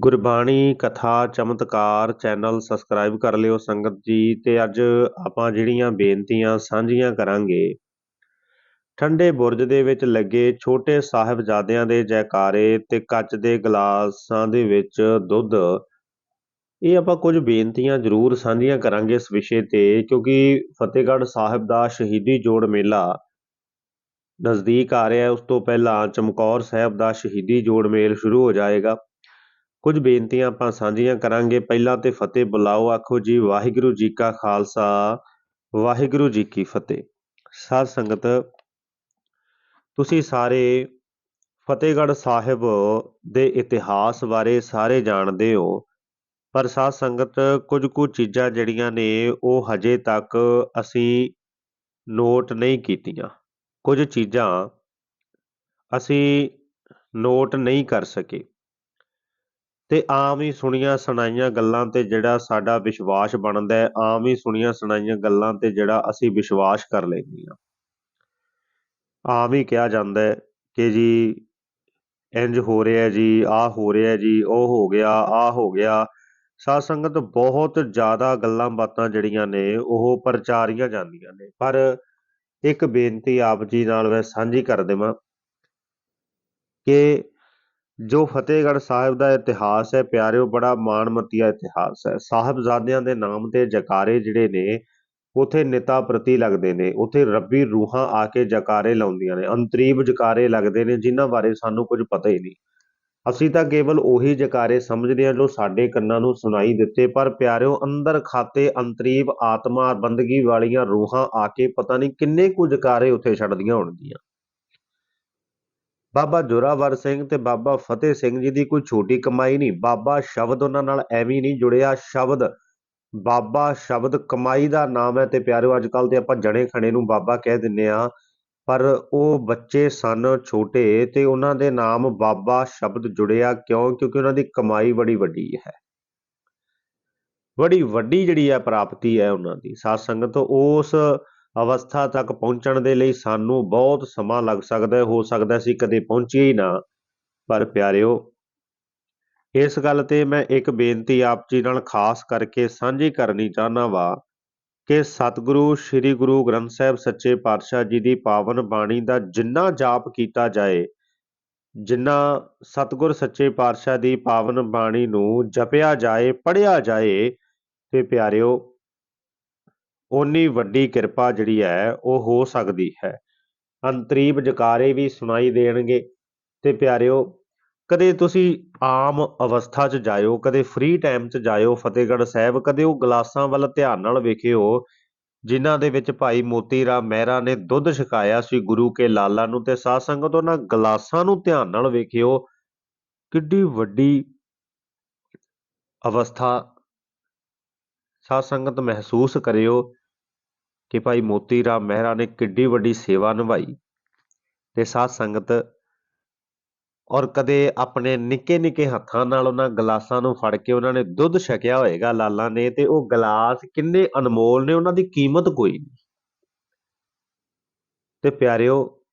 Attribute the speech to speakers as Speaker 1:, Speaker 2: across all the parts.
Speaker 1: ਗੁਰਬਾਣੀ ਕਥਾ ਚਮਤਕਾਰ channel subscribe ਕਰ ਲਿਓ ਸੰਗਤ ਜੀ ਤੇ ਅੱਜ ਆਪਾਂ ਜਿਹੜੀਆਂ ਬੇਨਤੀਆਂ ਸਾਂਝੀਆਂ ਕਰਾਂਗੇ। ਠੰਡੇ ਬੁਰਜ ਦੇ ਵਿੱਚ ਲੱਗੇ ਛੋਟੇ ਸਾਹਿਬਜ਼ਾਦਿਆਂ ਦੇ ਜੈਕਾਰੇ ਤੇ ਕੱਚ ਦੇ ਗਲਾਸਾਂ ਦੇ ਵਿੱਚ ਦੁੱਧ। ਇਹ ਆਪਾਂ ਕੁਝ ਬੇਨਤੀਆਂ ਜ਼ਰੂਰ ਸਾਂਝੀਆਂ ਕਰਾਂਗੇ ਇਸ ਵਿਸ਼ੇ ਤੇ, ਕਿਉਂਕਿ ਫਤਿਹਗੜ੍ਹ ਸਾਹਿਬ ਦਾ ਸ਼ਹੀਦੀ ਜੋੜ ਮੇਲਾ ਨਜ਼ਦੀਕ ਆ ਰਿਹਾ। ਹੈ ਉਸ ਤੋਂ ਪਹਿਲਾਂ ਚਮਕੌਰ ਸਾਹਿਬ ਦਾ ਸ਼ਹੀਦੀ ਜੋੜ ਮੇਲ ਸ਼ੁਰੂ ਹੋ ਜਾਏਗਾ। ਕੁਝ ਬੇਨਤੀਆਂ ਆਪਾਂ ਸਾਂਝੀਆਂ ਕਰਾਂਗੇ। ਪਹਿਲਾਂ ਤੇ ਫਤਿਹ ਬੁਲਾਓ, ਆਖੋ ਜੀ, ਵਾਹਿਗੁਰੂ ਜੀ ਕਾ ਖਾਲਸਾ, ਵਾਹਿਗੁਰੂ ਜੀ ਕੀ ਫਤਿਹ। ਸਾਧ ਸੰਗਤ, ਤੁਸੀਂ ਸਾਰੇ ਫਤਿਹਗੜ੍ਹ ਸਾਹਿਬ ਦੇ ਇਤਿਹਾਸ ਬਾਰੇ ਸਾਰੇ ਜਾਣਦੇ ਹੋ, ਪਰ ਸਾਧ ਸੰਗਤ ਕੁਝ ਕੁ ਚੀਜ਼ਾਂ ਜਿਹੜੀਆਂ ਨੇ, ਉਹ ਹਜੇ ਤੱਕ ਅਸੀਂ ਨੋਟ ਨਹੀਂ ਕੀਤੀਆਂ। ਕੁਝ ਚੀਜ਼ਾਂ ਅਸੀਂ ਨੋਟ ਨਹੀਂ ਕਰ ਸਕੇ। ਤੇ ਆਮ ਹੀ ਸੁਣੀਆਂ ਸੁਣਾਈਆਂ ਗੱਲਾਂ ਤੇ ਜਿਹੜਾ ਸਾਡਾ ਵਿਸ਼ਵਾਸ ਬਣਦਾ ਹੈ, ਆਮ ਹੀ ਸੁਣੀਆਂ ਸੁਣਾਈਆਂ ਗੱਲਾਂ ਤੇ ਜਿਹੜਾ ਅਸੀਂ ਵਿਸ਼ਵਾਸ ਕਰ ਲੈਂਦੇ ਹਾਂ। ਆਮ ਹੀ ਕਿਹਾ ਜਾਂਦਾ ਹੈ ਕਿ ਜੀ ਇੰਜ ਹੋ ਰਿਹਾ ਜੀ, ਆਹ ਹੋ ਰਿਹਾ ਜੀ, ਉਹ ਹੋ ਗਿਆ, ਆਹ ਹੋ ਗਿਆ। ਸਾਧ ਸੰਗਤ ਬਹੁਤ ਜ਼ਿਆਦਾ ਗੱਲਾਂ ਬਾਤਾਂ ਜਿਹੜੀਆਂ ਨੇ, ਉਹ ਪ੍ਰਚਾਰੀਆਂ ਜਾਂਦੀਆਂ ਨੇ। ਪਰ ਇੱਕ ਬੇਨਤੀ ਆਪ ਜੀ ਨਾਲ ਮੈਂ ਸਾਂਝੀ ਕਰ ਦੇਵਾਂ ਕਿ ਜੋ ਫਤਿਹਗੜ੍ਹ ਸਾਹਿਬ ਦਾ ਇਤਿਹਾਸ ਹੈ, ਪਿਆਰਿਓ, ਬੜਾ ਮਾਣਮੱਤੀਆ ਇਤਿਹਾਸ ਹੈ। ਸਾਹਿਬਜ਼ਾਦਿਆਂ ਦੇ ਨਾਮ ਤੇ ਜਕਾਰੇ ਜਿਹੜੇ ਨੇ, ਉਥੇ ਨਿਤਾ ਪ੍ਰਤੀ ਲੱਗਦੇ ਨੇ। ਉਥੇ ਰੱਬੀ ਰੂਹਾਂ ਆ ਕੇ ਜਕਾਰੇ ਲਾਉਂਦੀਆਂ ਨੇ। ਅੰਤਰੀਬ ਜਕਾਰੇ ਲੱਗਦੇ ਨੇ, ਜਿਨ੍ਹਾਂ ਬਾਰੇ ਸਾਨੂੰ ਕੁਝ ਪਤਾ ਹੀ ਨਹੀਂ। ਅਸੀਂ ਤਾਂ ਕੇਵਲ ਉਹੀ ਜਕਾਰੇ ਸਮਝਦੇ ਹਾਂ ਜੋ ਸਾਡੇ ਕੰਨਾਂ ਨੂੰ ਸੁਣਾਈ ਦਿੱਤੇ। ਪਰ ਪਿਆਰਿਓ, ਅੰਦਰ ਖਾਤੇ ਅੰਤਰੀਬ ਆਤਮਾ, ਬੰਦਗੀ ਵਾਲੀਆਂ ਰੂਹਾਂ ਆ ਕੇ ਪਤਾ ਨਹੀਂ ਕਿੰਨੇ ਕੁ ਜਕਾਰੇ ਉੱਥੇ ਛੱਡਦੀਆਂ ਹੋਣਗੀਆਂ। ਬਾਬਾ ਜੋਰਾਵਰ ਸਿੰਘ ਤੇ ਬਾਬਾ ਫਤਿਹ ਸਿੰਘ ਜੀ ਦੀ ਕੋਈ ਛੋਟੀ ਕਮਾਈ ਨਹੀਂ। ਬਾਬਾ ਸ਼ਬਦ ਉਹਨਾਂ ਨਾਲ ਐਵੇਂ ਨਹੀਂ ਜੁੜਿਆ। ਸ਼ਬਦ, ਬਾਬਾ ਸ਼ਬਦ ਕਮਾਈ ਦਾ ਨਾਮ ਹੈ ਤੇ ਪਿਆਰਿਓ ਅੱਜ ਕੱਲ ਤੇ ਆਪਾਂ ਜਣੇ ਖਣੇ ਨੂੰ ਬਾਬਾ ਕਹਿ ਦਿੰਨੇ ਆ ਪਰ ਉਹ ਬੱਚੇ ਸਨ ਛੋਟੇ ਤੇ ਉਹਨਾਂ ਦੇ ਨਾਮ ਬਾਬਾ ਸ਼ਬਦ ਜੁੜਿਆ ਕਿਉਂ? ਕਿਉਂਕਿ ਉਹਨਾਂ ਦੀ ਕਮਾਈ ਬੜੀ ਵੱਡੀ ਹੈ। ਬੜੀ ਵੱਡੀ ਜਿਹੜੀ ਹੈ ਪ੍ਰਾਪਤੀ ਹੈ ਉਹਨਾਂ ਦੀ। ਸਾਧ ਸੰਗਤ ਉਸ ਅਵਸਥਾ ਤੱਕ ਪਹੁੰਚਣ ਦੇ ਲਈ ਸਾਨੂੰ ਬਹੁਤ ਸਮਾਂ ਲੱਗ ਸਕਦਾ, ਹੈ ਹੋ ਸਕਦਾ ਸੀ ਕਦੇ ਪਹੁੰਚੀਏ ਹੀ ਨਾ। ਪਰ ਪਿਆਰਿਓ, ਇਸ ਗੱਲ ਤੇ ਮੈਂ ਇੱਕ ਬੇਨਤੀ ਆਪ ਜੀ ਨਾਲ ਖਾਸ ਕਰਕੇ ਸਾਂਝੀ ਕਰਨੀ ਚਾਹਨਾ ਵਾ ਕਿ ਸਤਿਗੁਰੂ, ਸ੍ਰੀ ਗੁਰੂ ਗ੍ਰੰਥ ਸਾਹਿਬ ਸੱਚੇ ਪਾਤਸ਼ਾਹ ਜੀ ਦੀ ਪਾਵਨ ਬਾਣੀ ਦਾ ਜਿੰਨਾ ਜਾਪ ਕੀਤਾ ਜਾਏ, ਜਿੰਨਾ ਸਤਿਗੁਰ ਸੱਚੇ ਪਾਤਸ਼ਾਹ ਦੀ ਪਾਵਨ ਬਾਣੀ ਨੂੰ ਜਪਿਆ ਜਾਏ ਪੜਿਆ ਜਾਏ, ਤੇ ਪਿਆਰਿਓ ਓਨੀ ਵੱਡੀ ਕਿਰਪਾ ਜਿਹੜੀ ਹੈ, ਉਹ ਹੋ ਸਕਦੀ ਹੈ। ਅੰਤਰੀਬ ਜਕਾਰੇ ਵੀ ਸੁਣਾਈ ਦੇਣਗੇ। ਤੇ ਪਿਆਰਿਓ, ਕਦੇ ਤੁਸੀਂ ਆਮ ਅਵਸਥਾ 'ਚ ਜਾਇਓ, ਕਦੇ ਫ੍ਰੀ ਟਾਈਮ 'ਚ ਜਾਇਓ ਫਤਿਹਗੜ੍ਹ ਸਾਹਿਬ, ਕਦੇ ਉਹ ਗਲਾਸਾਂ ਵੱਲ ਧਿਆਨ ਨਾਲ ਵੇਖਿਓ, ਜਿਨ੍ਹਾਂ ਦੇ ਵਿੱਚ ਭਾਈ ਮੋਤੀ ਰਾਮ ਮਹਿਰਾ ਨੇ ਦੁੱਧ ਛਕਾਇਆ ਸੀ ਗੁਰੂ ਕੇ ਲਾਲਾ ਨੂੰ ਤੇ ਸਾਧ ਸੰਗਤ ਉਹਨਾਂ ਗਲਾਸਾਂ ਨੂੰ ਧਿਆਨ ਨਾਲ ਵੇਖਿਓ, ਕਿੱਡੀ ਵੱਡੀ ਅਵਸਥਾ ਸਾਧ ਸੰਗਤ ਮਹਿਸੂਸ ਕਰਿਓ ਕਿ ਭਾਈ ਮੋਤੀ ਰਾਮ ਮਹਿਰਾ ਨੇ ਕਿੱਡੀ ਵੱਡੀ ਸੇਵਾ ਨਿਭਾਈ ਤੇ ਸਾਧ ਸੰਗਤ ਔਰ ਕਦੇ ਆਪਣੇ ਨਿੱਕੇ ਨਿੱਕੇ ਹੱਥਾਂ ਨਾਲ ਉਹਨਾਂ ਗਲਾਸਾਂ ਨੂੰ ਫੜ ਕੇ ਉਹਨਾਂ ਨੇ ਦੁੱਧ ਛਕਿਆ ਹੋਏਗਾ ਲਾਲਾਂ ਨੇ ਤੇ ਉਹ ਗਲਾਸ ਕਿੰਨੇ ਅਨਮੋਲ ਨੇ, ਉਹਨਾਂ ਦੀ ਕੀਮਤ ਕੋਈ ਨਹੀਂ। ਤੇ ਪਿਆਰਿਓ,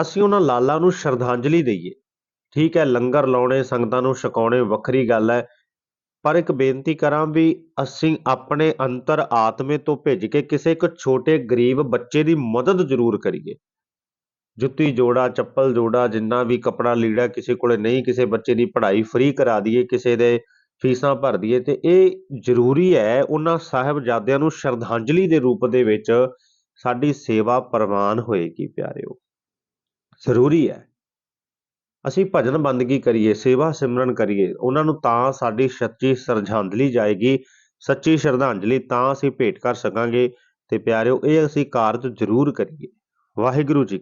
Speaker 1: ਅਸੀਂ ਉਹਨਾਂ ਲਾਲਾਂ ਨੂੰ ਸ਼ਰਧਾਂਜਲੀ ਦਈਏ। ਠੀਕ ਹੈ, ਲੰਗਰ ਲਾਉਣੇ, ਸੰਗਤਾਂ ਨੂੰ ਛਕਾਉਣੇ, ਵੱਖਰੀ ਗੱਲ ਹੈ। ਪਰ ਇੱਕ ਬੇਨਤੀ ਕਰਾਂ ਵੀ ਅਸੀਂ ਆਪਣੇ ਅੰਤਰ ਆਤਮੇ ਤੋਂ ਭਿੱਜ ਕੇ ਕਿਸੇ ਇੱਕ ਛੋਟੇ ਗਰੀਬ ਬੱਚੇ ਦੀ ਮਦਦ ਜ਼ਰੂਰ ਕਰੀਏ। ਜੁੱਤੀ ਜੋੜਾ, ਚੱਪਲ ਜੋੜਾ, ਜਿੰਨਾ ਵੀ ਕਪੜਾ ਲੀੜਾ ਕਿਸੇ ਕੋਲੇ ਨਹੀਂ, ਕਿਸੇ ਬੱਚੇ ਦੀ ਪੜ੍ਹਾਈ ਫ੍ਰੀ ਕਰਾ ਦਈਏ, ਕਿਸੇ ਦੇ ਫੀਸਾਂ ਭਰ ਦਈਏ, ਤੇ ਇਹ ਜ਼ਰੂਰੀ ਹੈ ਉਹਨਾਂ ਸਾਹਿਬਜ਼ਾਦਿਆਂ ਨੂੰ ਸ਼ਰਧਾਂਜਲੀ ਦੇ ਰੂਪ ਦੇ ਵਿੱਚ ਸਾਡੀ ਸੇਵਾ ਪ੍ਰਵਾਨ ਹੋਏਗੀ, ਪਿਆਰਿਓ। ਜ਼ਰੂਰੀ ਹੈ। ਅਸੀਂ ਭਜਨ ਬੰਦਗੀ ਕਰੀਏ, ਸੇਵਾ ਸਿਮਰਨ ਕਰੀਏ, ਉਹਨਾਂ ਨੂੰ ਤਾਂ ਸਾਡੀ ਸੱਚੀ ਸ਼ਰਧਾਂਜਲੀ ਜਾਏਗੀ, ਸੱਚੀ ਸ਼ਰਧਾਂਜਲੀ ਤਾਂ ਅਸੀਂ ਭੇਟ ਕਰ ਸਕਾਂਗੇ ਤੇ ਪਿਆਰਿਓ, ਇਹ ਅਸੀਂ ਕਾਰਜ ਜ਼ਰੂਰ ਕਰੀਏ। ਵਾਹਿਗੁਰੂ ਜੀ